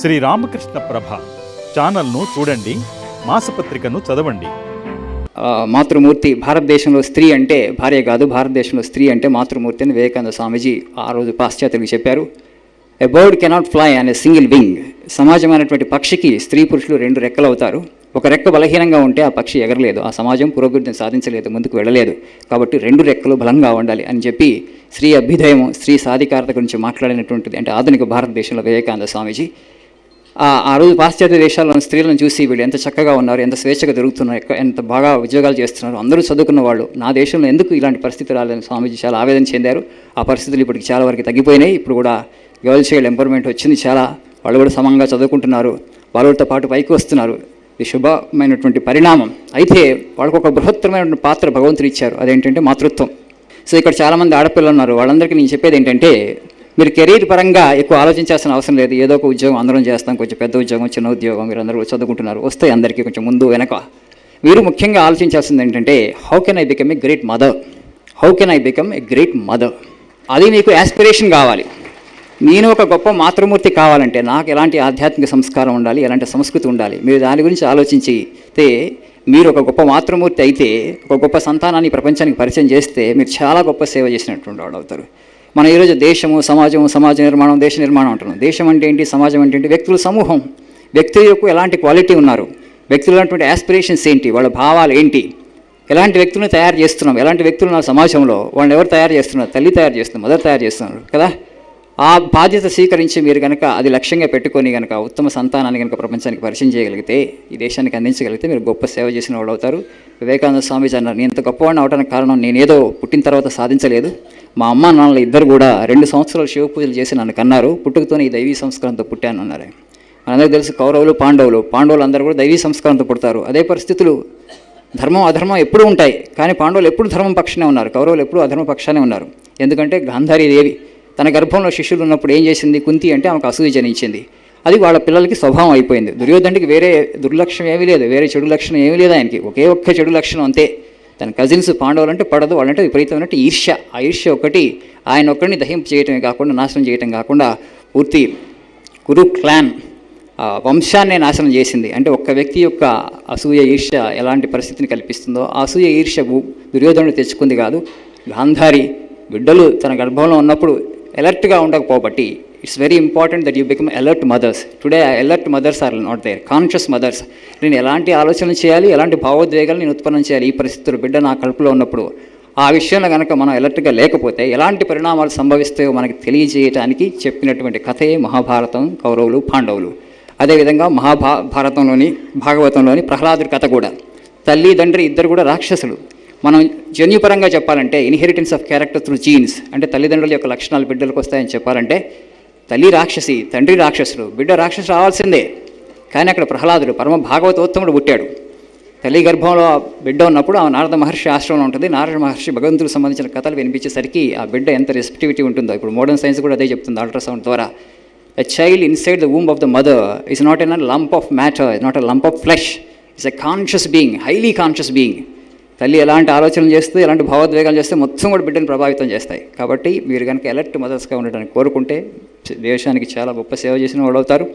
శ్రీ రామకృష్ణ ప్రభ ఛానల్ను చూడండి మాసపత్రికను చదవండి. మాతృమూర్తి భారతదేశంలో స్త్రీ అంటే భార్య కాదు భారతదేశంలో స్త్రీ అంటే మాతృమూర్తి అని వివేకానంద స్వామీజీ ఆ రోజు పాశ్చాత్యులకు చెప్పారు. ఎ బర్డ్ కెనాట్ ఫ్లై అనే సింగిల్ వింగ్ సమాజమైనటువంటి పక్షికి స్త్రీ పురుషులు రెండు రెక్కలు అవుతారు ఒక రెక్క బలహీనంగా ఉంటే ఆ పక్షి ఎగరలేదు. ఆ సమాజం పురోగతిని సాధించలేదు ముందుకు వెళ్ళలేదు. కాబట్టి రెండు రెక్కలు బలంగా ఉండాలి అని చెప్పి స్త్రీ అభ్యుదయం స్త్రీ సాధికారత గురించి మాట్లాడినటువంటిది అంటే ఆధునిక భారతదేశంలో వివేకానంద స్వామీజీ ఆ ఆ రోజు పాశ్చాత్య దేశాల్లోని స్త్రీలను చూసి వీళ్ళు ఎంత చక్కగా ఉన్నారు ఎంత స్వేచ్ఛగా దొరుకుతున్నారు ఎంత బాగా ఉద్యోగాలు చేస్తున్నారు అందరూ చదువుకున్న వాళ్ళు నా దేశంలో ఎందుకు ఇలాంటి పరిస్థితి రాలేదని స్వామీజీ చాలా ఆవేదన చెందారు. ఆ పరిస్థితులు ఇప్పటికి చాలా వరకు తగ్గిపోయినాయి. ఇప్పుడు కూడా గర్ల్ చైల్డ్ ఎంపవర్మెంట్ వచ్చింది చాలా. వాళ్ళు కూడా సమంగా చదువుకుంటున్నారు. వాళ్ళతో పాటు పైకి వస్తున్నారు. ఇది శుభమైనటువంటి పరిణామం. అయితే వాళ్ళకు ఒక బృహత్తరమైనటువంటి పాత్ర భగవంతుడు ఇచ్చారు. అదేంటంటే మాతృత్వం. సో ఇక్కడ చాలామంది ఆడపిల్లలు ఉన్నారు. వాళ్ళందరికీ నేను చెప్పేది ఏంటంటే మీరు కెరీర్ పరంగా ఎక్కువ ఆలోచించాల్సిన అవసరం లేదు. ఏదో ఒక ఉద్యోగం అందరం చేస్తాం. కొంచెం పెద్ద ఉద్యోగం చిన్న ఉద్యోగం మీరు అందరూ చదువుకుంటున్నారు. వస్తాయి అందరికీ కొంచెం ముందు వెనక. మీరు ముఖ్యంగా ఆలోచించాల్సింది ఏంటంటే how can I become a great mother how can I become a great mother అది మీకు యాస్పిరేషన్ కావాలి. నేను ఒక గొప్ప మాతృమూర్తి కావాలంటే నాకు ఎలాంటి ఆధ్యాత్మిక సంస్కారం ఉండాలి? ఎలాంటి సంస్కృతి ఉండాలి? మీరు దాని గురించి ఆలోచించితే మీరు ఒక గొప్ప మాతృమూర్తి అయితే ఒక గొప్ప సంతానాన్ని ప్రపంచానికి పరిచయం చేస్తే మీరు చాలా గొప్ప సేవ చేసినటువంటి వాళ్ళు అవుతారు మన ఈరోజు దేశము సమాజము సమాజ నిర్మాణం దేశ నిర్మాణం అంటున్నాం. దేశం అంటే ఏంటి సమాజం అంటే ఏంటి? వ్యక్తుల సమూహం. వ్యక్తుల యొక్క ఎలాంటి క్వాలిటీ ఉన్నారు? వ్యక్తులు ఉన్నటువంటి ఆస్పిరేషన్స్ ఏంటి? వాళ్ళ భావాలు ఏంటి? ఎలాంటి వ్యక్తులను తయారు చేస్తున్నాం? ఎలాంటి వ్యక్తులు నా సమాజంలో? వాళ్ళని ఎవరు తయారు చేస్తున్నారు? తల్లి తయారు చేస్తున్నారు మదర్ తయారు చేస్తున్నారు కదా? ఆ బాధ్యత స్వీకరించి మీరు కనుక అది లక్ష్యంగా పెట్టుకొని కనుక ఉత్తమ సంతానాన్ని కనుక ప్రపంచానికి పరిచయం చేయగలిగితే ఈ దేశానికి అందించగలిగితే మీరు గొప్ప సేవ చేసిన వాళ్ళు అవుతారు. వివేకానంద స్వామీజీ అన్నారు నేను ఇంత గొప్పవాడిని అవడానికి కారణం నేనేదో పుట్టిన తర్వాత సాధించలేదు. మా అమ్మ నాన్నలు ఇద్దరు కూడా రెండు సంవత్సరాలు శివ పూజలు చేసి నన్ను కన్నారు. పుట్టుకతోనే ఈ దైవీ సంస్కారంతో పుట్టాను అన్నారు. మనందరికీ తెలుసు కౌరవులు పాండవులు. పాండవులు అందరూ కూడా దైవీ సంస్కారంతో పుడతారు. అదే పరిస్థితులు ధర్మం అధర్మం ఎప్పుడూ ఉంటాయి. కానీ పాండవులు ఎప్పుడు ధర్మం పక్షానే ఉన్నారు. కౌరవులు ఎప్పుడు అధర్మ పక్షానే ఉన్నారు. ఎందుకంటే గాంధారీ దేవి తన గర్భంలో శిష్యులు ఉన్నప్పుడు ఏం చేసింది? కుంతి అంటే ఆమెకు అసూయ జనించింది. అది వాళ్ళ పిల్లలకి స్వభావం అయిపోయింది. దుర్యోధనుడికి వేరే దుర్లక్షణం ఏమీ లేదు. వేరే చెడు లక్షణం ఏమీ లేదు ఆయనకి. ఒకే ఒక్క చెడు లక్షణం అంతే. తన కజిన్స్ పాండవులు అంటే పడదు వాళ్ళంటే విపరీతమైనట్టు ఈర్ష్య. ఆ ఈర్ష్య ఒకటి ఆయన ఒక్కడిని దహింపు చేయటమే కాకుండా నాశనం చేయటం కాకుండా పూర్తి కురు క్లాన్ ఆ వంశాన్నే నాశనం చేసింది. అంటే ఒక్క వ్యక్తి యొక్క అసూయ ఈర్ష్య ఎలాంటి పరిస్థితిని కల్పిస్తుందో ఆ అసూయ ఈర్ష్య గు- దుర్యోధనుడు తెచ్చుకుంది కాదు. గాంధారి బిడ్డలు తన గర్భంలో ఉన్నప్పుడు ఎలర్ట్గా ఉండకపోబట్టి it's very important that you become alert mothers today alert mothers are not there conscious mothers నేను ఎలాంటి ఆలోచనలు చేయాలి? ఎలాంటి భావోద్వేగాలు నేను ఉత్పన్నం చేయాలి? ఈ పరిస్థితులు బిడ్డ నా కడుపులో ఉన్నప్పుడు ఆ విషయంలో కనుక మనం అలర్ట్గా లేకపోతే ఎలాంటి పరిణామాలు సంభవిస్తాయో మనకి తెలియజేయడానికి చెప్పినటువంటి కథయే మహాభారతం కౌరవులు పాండవులు. అదేవిధంగా మహాభా భారతంలోని భాగవతంలోని ప్రహ్లాదుడి కథ కూడా. తల్లి తండ్రి ఇద్దరు కూడా రాక్షసులు. మనం జన్యుపరంగా చెప్పాలంటే inheritance of character through genes అంటే తల్లిదండ్రుల యొక్క లక్షణాలు బిడ్డలకు వస్తాయని చెప్పాలంటే తల్లి రాక్షసి తండ్రి రాక్షసుడు బిడ్డ రాక్షసు రావాల్సిందే. కానీ అక్కడ ప్రహ్లాదుడు పరమ భాగవతోత్తముడు పుట్టాడు. తల్లి గర్భంలో ఆ బిడ్డ ఉన్నప్పుడు ఆ నారద మహర్షి ఆశ్రమంలో ఉంటుంది. నారద మహర్షి భగవంతుడికి సంబంధించిన కథలు వినిపించేసరికి ఆ బిడ్డ ఎంత రెస్పెక్టివిటీ ఉంటుందో. ఇప్పుడు మోడర్న్ సైన్స్ కూడా అదే చెప్తుంది అల్ట్రాసౌండ్ ద్వారా. A child inside the womb of the mother is not an lump of matter is not a lump of flesh is a conscious being highly conscious being తల్లి ఎలాంటి ఆలోచనలు చేస్తే ఎలాంటి భావోద్వేగాలు చేస్తే మొత్తం కూడా బిడ్డను ప్రభావితం చేస్తాయి. కాబట్టి మీరు కనుక ఎలర్ట్ మదర్స్గా ఉండడానికి కోరుకుంటే దేశానికి చాలా గొప్ప సేవ చేసిన వాళ్ళు అవుతారు